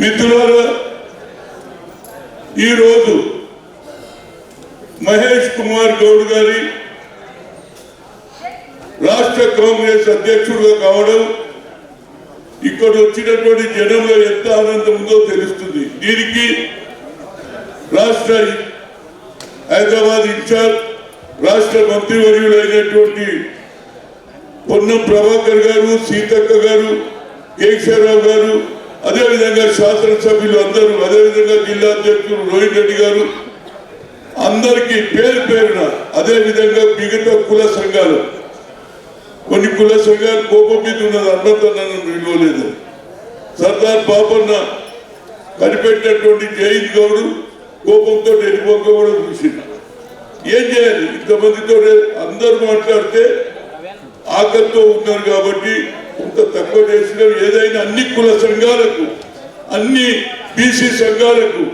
మిత్రులు ఈరోజు మహేష్ కుమార్ గౌడ్ గారి రాష్ట్ర కాంగ్రెస్ అధ్యక్షుడుగా కావడం ఇక్కడ వచ్చినటువంటి జనంలో ఎంత ఆనందం ఉందో తెలుస్తుంది. దీనికి రాష్ట్ర హైదరాబాద్ ఇన్ఛార్జ్ రాష్ట్ర మంత్రివర్యులైనటువంటి పొన్నం ప్రభాకర్ గారు సీతక్క గారు కేశవరావు గారు అదేవిధంగా శాసనసభ్యులు అందరూ అదేవిధంగా జిల్లా అధ్యక్షులు రోహిత్ రెడ్డి గారు అందరికీ పేరు పేరున అదేవిధంగా మిగతా కుల సంఘాలు. కొన్ని కుల సంఘాలు కోపం మీద ఉన్నది అన్నతో నన్ను విలువలేదు సర్దార్ బాబన్న కనిపెట్టినటువంటి జయంత్ గౌడు కోపంతో వెళ్ళిపోకూడదు కూడా చూసింది ఏం చేయాలి? ఇంతమందితో అందరూ మాట్లాడితే ఆకలితో ఉన్నారు కాబట్టి ఇంత తక్కువ చేసిన ఏదైనా అన్ని కుల సంఘాలకు అన్ని బీసీ సంఘాలకు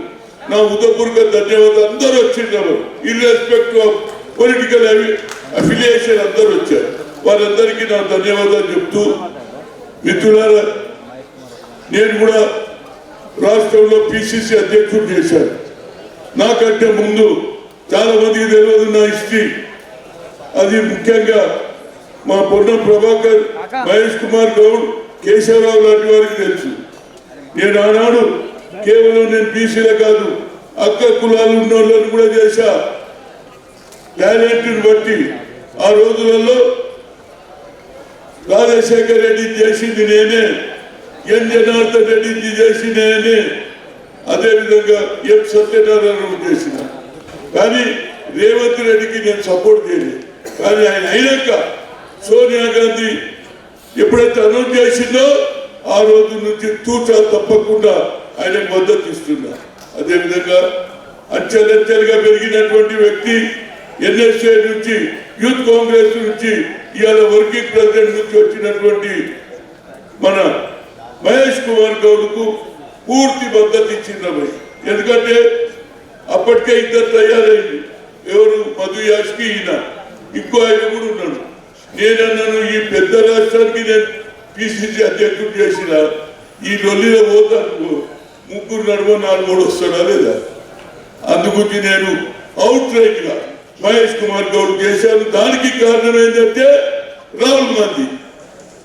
నా ఉదయపూర్వక ధన్యవాదాలు. అందరూ వచ్చింటారు ఇర్రెస్పెక్ట్ ఆఫ్ పొలిటికల్ అఫిలియేషన్ అందరూ వచ్చారు. వారందరికీ నా ధన్యవాదాలు చెప్తూ మిత్రులారా నేను కూడా రాష్ట్రంలో పిసిసి అధ్యక్షుడు చేశాను. నాకంటే ముందు చాలా మందికి తెలియదు నా హిస్టరీ. అది ముఖ్యంగా మా పొన్న ప్రభాకర్ మహేష్ కుమార్ గౌడ్ కేశవరావు లాంటి వారికి తెలుసు. నేను ఆనాడు కేవలం నేను బీసీలే కాదు అక్క కులాలు ఉన్న వాళ్ళని కూడా చేశా. టాలెంట్ని బట్టి ఆ రోజులలో రాజశేఖర్ రెడ్డి చేసింది నేనే ఎన్ జనార్దన్ రెడ్డి చేసింది నేనే. అదేవిధంగా ఎం సత్యనారాయణ చేసిన. కానీ రేవంత్ రెడ్డికి నేను సపోర్ట్ చేయలేదు. కానీ ఆయన అయినాక సోనియా గాంధీ ఎప్పుడైతే అనౌన్స్ చేసిందో ఆ రోజు నుంచి తూచా తప్పకుండా ఆయన మద్దతు ఇస్తున్నా అదేవిధంగా అంచెలంచెలుగా పెరిగినటువంటి వ్యక్తి ఎన్ఎస్ఏ నుంచి యూత్ కాంగ్రెస్ నుంచి ఇవాళ వర్కింగ్ ప్రెసిడెంట్ నుంచి వచ్చినటువంటి మన మహేష్ కుమార్ గౌడ్కు పూర్తి మద్దతు ఇచ్చింది ఎందుకంటే అప్పటికే ఇద్దరు తయారైంది ఎవరు? మధు యాష్కి ఈయన. ఇంకో ఆయన కూడా ఉన్నాడు. నేనన్నాను ఈ పెద్ద రాష్ట్రానికి నేను పిసిసి అధ్యక్షుడు చేసిన ఈ లొల్లిలో పోతాను ముగ్గురు నడుమ నాలుగు వస్తాడా లేదా? అందుగురించి నేను అవుట్ రైట్గా మహేష్ కుమార్ గౌడ్ చేశాను. దానికి కారణం ఏంటంటే రాహుల్ గాంధీ.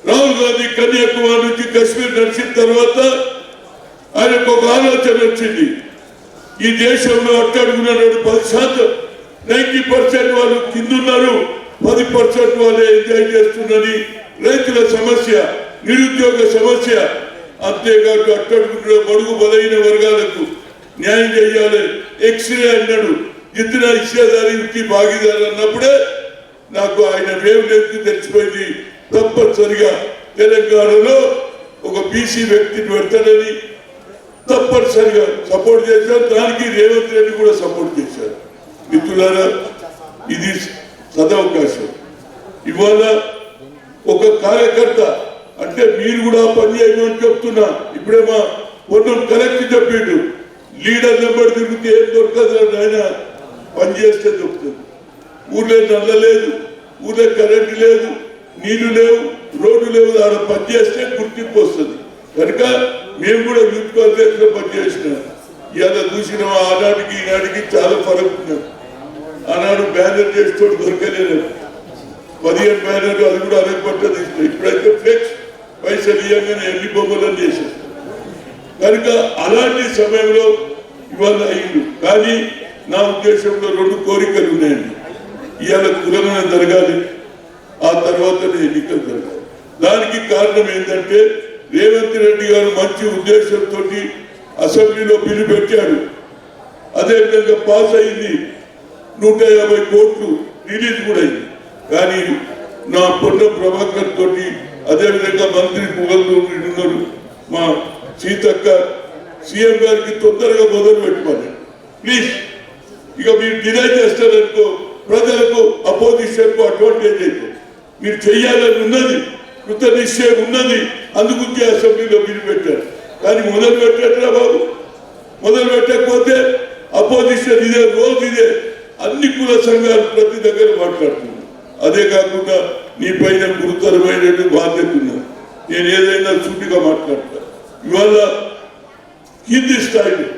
రాహుల్ గాంధీ కన్యాకుమారి నుంచి కశ్మీర్ నడిచిన తర్వాత ఆయనకు ఒక ఆలోచన వచ్చింది. ఈ దేశంలో అట్టడుగున్నాడు పది శాతం నైన్టీ పర్సెంట్ వాళ్ళు కిందున్నారు పది పర్సెంట్ వాళ్ళే ఎంజాయ్ చేస్తుందని రైతుల సమస్య నిరుద్యోగ సమస్య. అంతేకాక అట్టడుకుంటున్న బడుగు బలైన వర్గాలకు న్యాయం చేయాలి. ఎక్స్రే అన్నాడు. ఇతర ఇచ్చేదానికి భాగీదారు అన్నప్పుడే నాకు ఆయన వేవ్ లెంత్ తెలిసిపోయింది. తప్పనిసరిగా తెలంగాణలో ఒక బీసీ వ్యక్తిని పెడతాడని తప్పనిసరిగా సపోర్ట్ చేశారు. దానికి రేవంత్ రెడ్డి కూడా సపోర్ట్ చేశారు. మిత్రులారా ఇది సదవకాశం. ఇవాళ ఒక కార్యకర్త అంటే మీరు కూడా పని చేయమని చెప్తున్నా. ఇప్పుడే మా పొన్నం కలెక్టర్ చెప్పిండు. లీడర్ నెంబర్ తిరిగితే ఏం దొరకదు అని ఆయన పని చేస్తే దొరుకుతుంది. ఊర్లో నల్ల లేదు ఊర్లో కరెంట్ లేదు నీళ్ళు లేవు రోడ్డు లేవు ఆడ పని చేస్తే గుర్తింపు వస్తుంది. కనుక మేము కూడా యూత్ కాంగ్రెస్లో పనిచేసినాం. ఇవాళ చూసిన ఆనాటికి ఈనాటికి చాలా ఫరక్ ఉన్నాం ఆనాడు బ్యానర్ చేసేటోడు దొరకలేదు పదిహేను బ్యానర్ అది కూడా అదే పట్టదు ఇప్పుడైతే ఫ్లెక్స్ పైసలు ఇవ్వగానే ఎన్ని బొమ్మలని చేసేస్తాం కనుక అలాంటి సమయంలో ఇవాళ అయింది. కానీ నా ఉద్దేశంలో రెండు కోరికలు ఉన్నాయండి. ఇవాళ కులమైన జరగాలి. ఆ తర్వాతనే ఎన్నికలు జరగాలి. దానికి కారణం ఏంటంటే రేవంత్ రెడ్డి గారు మంచి ఉద్దేశంతో అసెంబ్లీలో బిల్లు పెట్టాడు అదేవిధంగా పాస్ అయింది నూట యాభై కోట్లు రిలీజ్ కూడా అయింది. కానీ నా పొన్న ప్రభాకర్ తోటి అదేవిధంగా మంత్రి ముగల్లు ఉన్నారు మా సీతక్క సీఎం గారికి తొందరగా మొదలు పెట్టుకోండి ప్లీజ్ ఇక మీరు డిలే చేస్తారనుకో ప్రజలకు అపోజిషన్కు అడ్వాంటేజ్ అయితే. మీరు చెయ్యాలని ఉన్నది కృత నిశ్చయం ఉన్నది అందుకుంటే అసెంబ్లీలో బిల్లు పెట్టారు. కానీ మొదలు పెట్టారా బాబు. మొదలు పెట్టకపోతే అపోజిషన్ ఇదే రోజు ఇదే. అన్ని కుల సంఘాలు ప్రతి దగ్గర మాట్లాడుతున్నారు. అదే కాకుండా నీ పైన గురుతరమైనటువంటి బాధ్యత ఉన్నది నేను ఏదైనా సూటిగా మాట్లాడతా. ఇవాళ కింది స్థాయిలో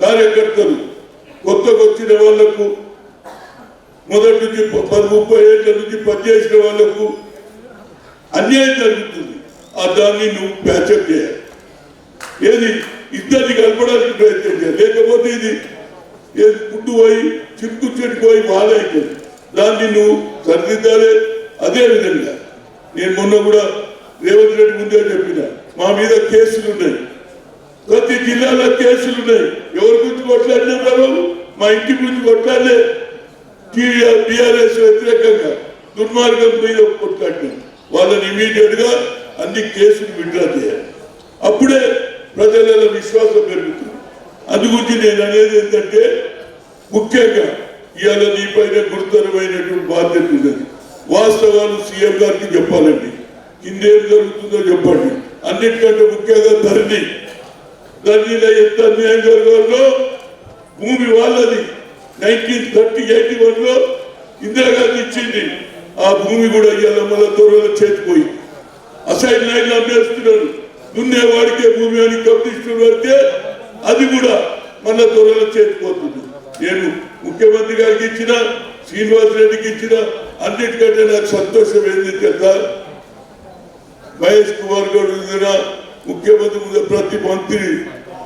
కార్యకర్తలు కొత్తగా వచ్చిన వాళ్ళకు మొదటి నుంచి పది ముప్పై ఏళ్ళ నుంచి పనిచేసిన వాళ్ళకు అన్యాయం జరుగుతుంది. ఆ దాన్ని నువ్వు ప్యాచప్ చేయాలి. ఏది ఇద్దరిని కలపడానికి ప్రయత్నం చేయాలి. లేకపోతే ఇది పుట్టు పోయి చిక్కు చెట్టుకుపోయి బాధైతుంది దాన్ని నువ్వు సరిదిద్దాలే. అదే విధంగా నేను మొన్న కూడా రేవంత్ రెడ్డి ముందే చెప్పిన మా మీద కేసులు ఉన్నాయి. ప్రతి జిల్లాలో కేసులు ఉన్నాయి. ఎవరి గురించి కొట్లాడినా బాబు మా ఇంటి గురించి కొట్లాడలే. టీఆర్ఎస్ వ్యతిరేకంగా దుర్మార్గం మీద కొట్లాడినాం. వాళ్ళని ఇమీడియట్గా అన్ని కేసులు విడ్రా చేయాలి. అప్పుడే ప్రజలలో విశ్వాసం పెరుగుతుంది. అందుగురించి నేను అనేది ఏంటంటే ముఖ్యంగా ఇవాళ నీ పైన గురుతరమైనటువంటి బాధ్యత ఉన్నది. వాస్తవాలు సీఎం గారికి చెప్పాలండి. కిందేం జరుగుతుందో చెప్పండి. అన్నిటికంటే ముఖ్యంగా ధరణి. ధరణిలో ఎంత అన్యాయం జరగాలో భూమి వాళ్ళది. నైన్టీన్ థర్టీ ఎయిటీ వన్లో ఇందిరాగాంధీ ఇచ్చింది. ఆ భూమి కూడా ఇవాళ మళ్ళా దూరంలో చేతిపోయింది అసైడ్ లైన్లు అమ్మేస్తున్నారు దున్నేవాడికే భూమి అని కమ్యూనిస్టులు పడితే అది కూడా మన త్వరలో చేతిపోతుంది. నేను ముఖ్యమంత్రి గారికి ఇచ్చిన శ్రీనివాస్ రెడ్డికి ఇచ్చిన అన్నిటికంటే నాకు సంతోషం ఏంది తెలుసా? మహేష్ కుమార్ గారు ముఖ్యమంత్రి ప్రతి మంత్రి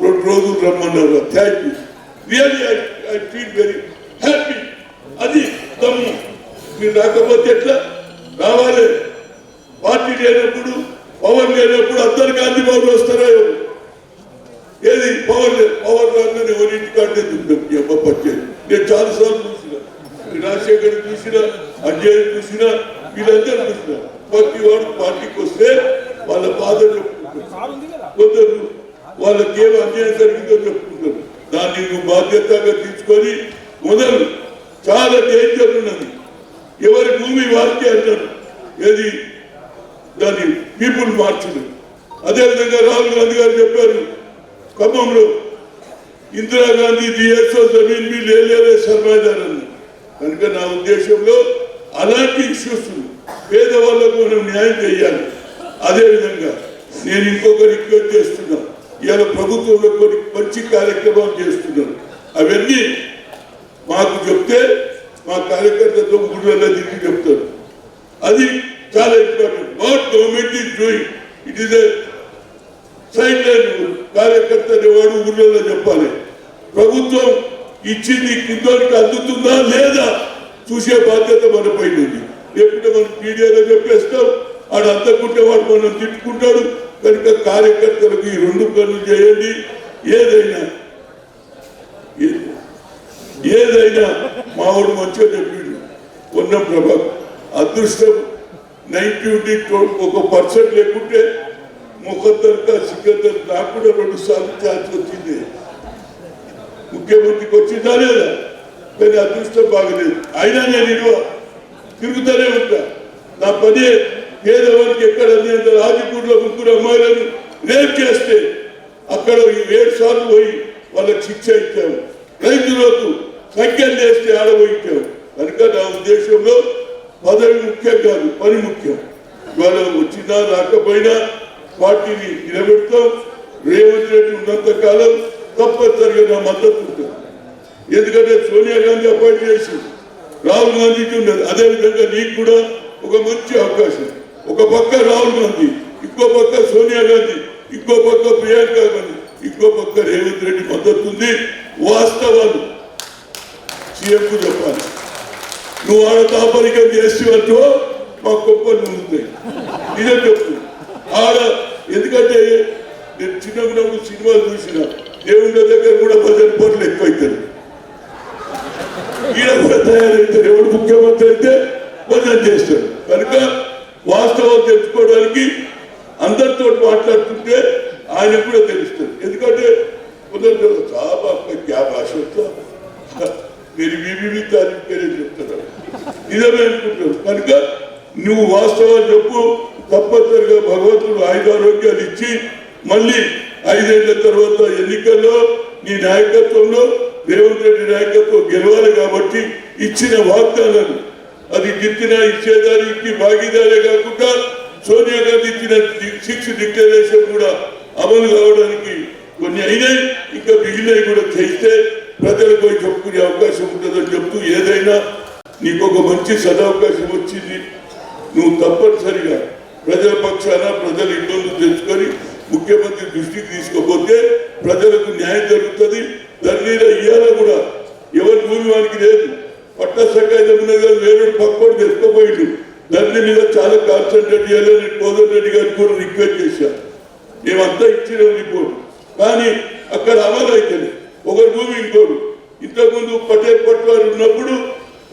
రెండు రోజులు రమ్మన్నారు. Thank you really I feel very happy అది దమ్ము మీరు రాకపోతే ఎట్లా? రావాలి. పార్టీ లేనప్పుడు పవన్ లేనప్పుడు అందరు గాంధీ బాబు వస్తారా ఎవరు ఏది పవర్ పవర్ రాగానే ఎవరింటి కాడే దుండం ఈ అమ్మ పచ్చేది నేను చాలా సార్లు చూసిన. రాజశేఖర్ చూసిన అజయ్ చూసిన వీళ్ళందరూ చూసిన. ప్రతి వాడు పార్టీకి వస్తే వాళ్ళ బాధ చెప్పుకుంటారు కొందరు వాళ్ళకి ఏం అన్యాయం జరిగిందో చెప్పుకుంటారు. దాన్ని నువ్వు బాధ్యతగా తీసుకొని మొదలు. చాలా డేంజర్ ఉన్నది. ఎవరి భూమి వారికే అంటారు ఏది? దాన్ని పీపుల్ మార్చడం. అదేవిధంగా రాహుల్ గాంధీ గారు చెప్పారు ఖమ్మంలో ఇందిరాగాంధీ డిఎస్ఓ జమీన్ మీ లేలే సర్మాదార్ కనుక నా ఉద్దేశంలో అలాంటి ఇష్యూస్ పేదవాళ్ళకు మనం న్యాయం చేయాలి. అదేవిధంగా నేను ఇంకొక రిక్వెస్ట్ చేస్తున్నా. ఇవాళ ప్రభుత్వంలో కొన్ని మంచి కార్యక్రమాలు చేస్తున్నాను అవన్నీ మాకు చెప్తే మా కార్యకర్తతో ఊళ్ళలో తిరిగి చెప్తారు. అది చాలా important. What government is doing it is side line కార్యకర్త అనేవాడు ఊళ్ళో చెప్పాలి. ప్రభుత్వం ఇచ్చింది కిందోడికి అందుతుందా లేదా చూసే బాధ్యత మన పైన ఉంది. లేకుంటే మనం మీడియాలో చెప్పేస్తాం ఆడు అందకుంటే వాడు మనం తిట్టుకుంటాడు. కనుక కార్యకర్తలకు ఈ రెండు పనులు చేయండి. ఏదైనా ఏదైనా మావాడు మంచిగా చెప్పిండు. ఉన్న ప్రభా అదృష్టం నైన్టీ ఒక పర్సెంట్ లేకుంటే ముఖద్దరుగా సిగ్గద్దరు నాకు కూడా రెండు సార్లు ఛాన్స్ వచ్చింది. ముఖ్యమంత్రికి వచ్చిందా లేదా? కానీ అదృష్టం బాగలేదు. అయినా నేను ఇరువ తిరుగుతూనే ఉంటా. నా పని పేదవారికి ఎక్కడ నేను రాజపూర్లో ముగ్గురు అమ్మాయిలను రేపు చేస్తే అక్కడ ఏడు సార్లు పోయి వాళ్ళకి శిక్ష ఇచ్చాము రైతులకు సంఖ్యలు చేస్తే ఆడబోయించాము కనుక నా ఉద్దేశంలో పదవి ముఖ్యం కాదు పని ముఖ్యం. ఇవాళ వచ్చినా రాకపోయినా వాటిని నిలబెడతాం. రేవంత్ రెడ్డి ఉన్నంత కాలం తప్పనిసరిగా నా మద్దతు ఉంటుంది. ఎందుకంటే సోనియా గాంధీ అపాయింట్ చేసి రాహుల్ గాంధీకి ఉన్నది. అదే విధంగా నీకు కూడా ఒక మంచి అవకాశం. ఒక పక్క రాహుల్ గాంధీ ఇంకో పక్క సోనియా గాంధీ ఇంకో పక్క ప్రియాంక గాంధీ ఇంకో పక్క రేవంత్ రెడ్డి మద్దతు ఉంది. వాస్తవాలు. సీఎంకు చెప్పాలి. నువ్వు ఆడ తాపరికం చేసేవంటో మా గొప్పలు ఉంది నిజం చెప్పు. ఆడ ఎందుకంటే నేను చిన్నప్పుడు సినిమాలు చూసిన దేవుళ్ళ దగ్గర కూడా భజన పనులు ఎక్కువైతారు ఈయన కూడా తయారైతారు ఎవడు ముఖ్యమంత్రి అయితే భజన చేస్తాడు కనుక వాస్తవం తెలుసుకోవడానికి అందరితో మాట్లాడుతుంటే ఆయన కూడా తెలుస్తుంది ఎందుకంటే కొందరు చాలా క్యా భాష మీరు వివి తారీఖు పేరే చెప్తున్నారు. నిజమే అనుకుంటారు కనుక నువ్వు వాస్తవాలు చెప్పు. తప్పనిసరిగా భగవంతుడు ఆయుధారోగ్యాలు ఇచ్చి మళ్ళీ ఐదేళ్ళ తర్వాత ఎన్నికల్లో నీ నాయకత్వంలో రేవంత్ రెడ్డి నాయకత్వం గెలవాలి కాబట్టి ఇచ్చిన వాగ్దానాలు. అది గిత్తిన ఇచ్చేదానికి భాగీదారే కాకుండా సోనియా గాంధీ ఇచ్చిన సిక్స్ డిక్లరేషన్ కూడా అమలు కావడానికి కొన్ని అయినాయి. ఇంకా బిగిన కూడా చేస్తే ప్రజలకు పోయి చెప్పుకునే అవకాశం ఉంటుందని చెప్తూ ఏదైనా నీకు ఒక మంచి సదవకాశం వచ్చింది. నువ్వు తప్పనిసరిగా ప్రజల పక్షాన ప్రజల ఇబ్బందులు తెచ్చుకొని ముఖ్యమంత్రి దృష్టికి తీసుకపోతే ప్రజలకు న్యాయం జరుగుతుంది. దాని మీద ఇయ్యాల కూడా ఎవరి భూమి వానికి లేదు పట్ట సకాయం వేరే పక్కోడు తెచ్చుకోపోయిండు. దాని మీద చాలా కాన్సన్ట్రేట్ చేయాలని కోదర్ రెడ్డి గారికి కూడా రిక్వెస్ట్ చేశాను మేమంతా ఇచ్చిన రిపోర్ట్. కానీ అక్కడ అమలు అవుతుంది ఒకరి భూమి ఇంకోడు ఇంతకుముందు పటేల్ పట్వారు ఉన్నప్పుడు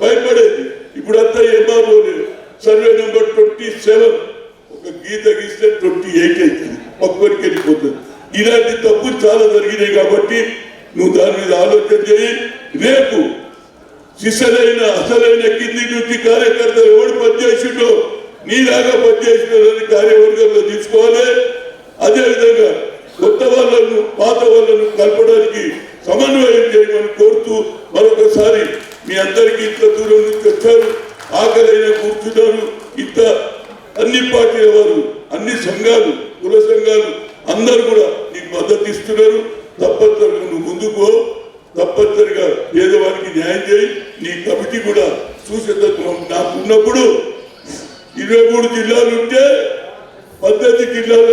భయపడేది. ఇప్పుడు అంతా ఎంఆర్ఓ లేదు. Survey number twenty seven. ఒక గీత గీస్తే ట్వంటీ ఎయిట్ అవుతుంది ఒక్కరికి వెళ్ళిపోతుంది. ఇలాంటి తప్పు చాలా జరిగినాయి కాబట్టి నువ్వు దాని మీద ఆలోచన చేయి. రేపు సిసలైన అసలైన కింది నుంచి కార్యకర్త ఎవడు పనిచేసిండో నీలాగా పనిచేసినదని కార్యవర్గంలో తీసుకోవాలి. అదేవిధంగా కొత్త వాళ్ళను పాత వాళ్ళను కలపడానికి సమన్వయం చేయమని కోరుతూ మరొకసారి మీ అందరికీ ఇంత దూరం నుంచి వచ్చారు. ఆకలైన కూర్చున్నారు. ఇంత అన్ని పార్టీల వారు అన్ని సంఘాలు కుల సంఘాలు అందరూ కూడా నీకు మద్దతు ఇస్తున్నారు. తప్పనిసరిగా నువ్వు ముందుకు తప్పనిసరిగా పేదవానికి న్యాయం చేయి. నీ కమిటీ కూడా చూసేటట్టు నాకు ఉన్నప్పుడు ఇరవై మూడు జిల్లాలు ఉంటే పద్దెనిమిది జిల్లాల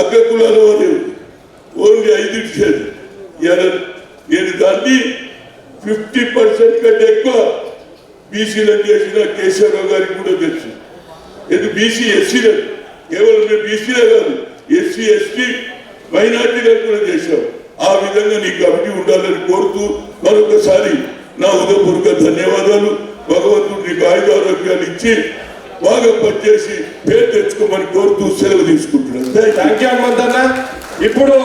అక్క కులాల వారు ఓన్లీ ఐదు ఇచ్చేది. నేను దాన్ని ఫిఫ్టీ పర్సెంట్ కంటే ఎక్కువ బీసీలకు చేసిన కేశవరావు గారికి కూడా తెలుసు. ఇది బీసీ ఎస్సీలే కేవలం మేము బీసీలే కాదు ఎస్సీ ఎస్టీ మైనార్టీలకు కూడా చేశాం ఆ విధంగా నీ కమిటీ ఉండాలని కోరుతూ మరొకసారి నా ఉదయపూర్వక ధన్యవాదాలు. భగవంతుడు నీకు ఆయుధారోగ్యాలు ఇచ్చి బాగా పనిచేసి పేరు తెచ్చుకోమని కోరుతూ సెలవు తీసుకుంటున్నాను. ఇప్పుడు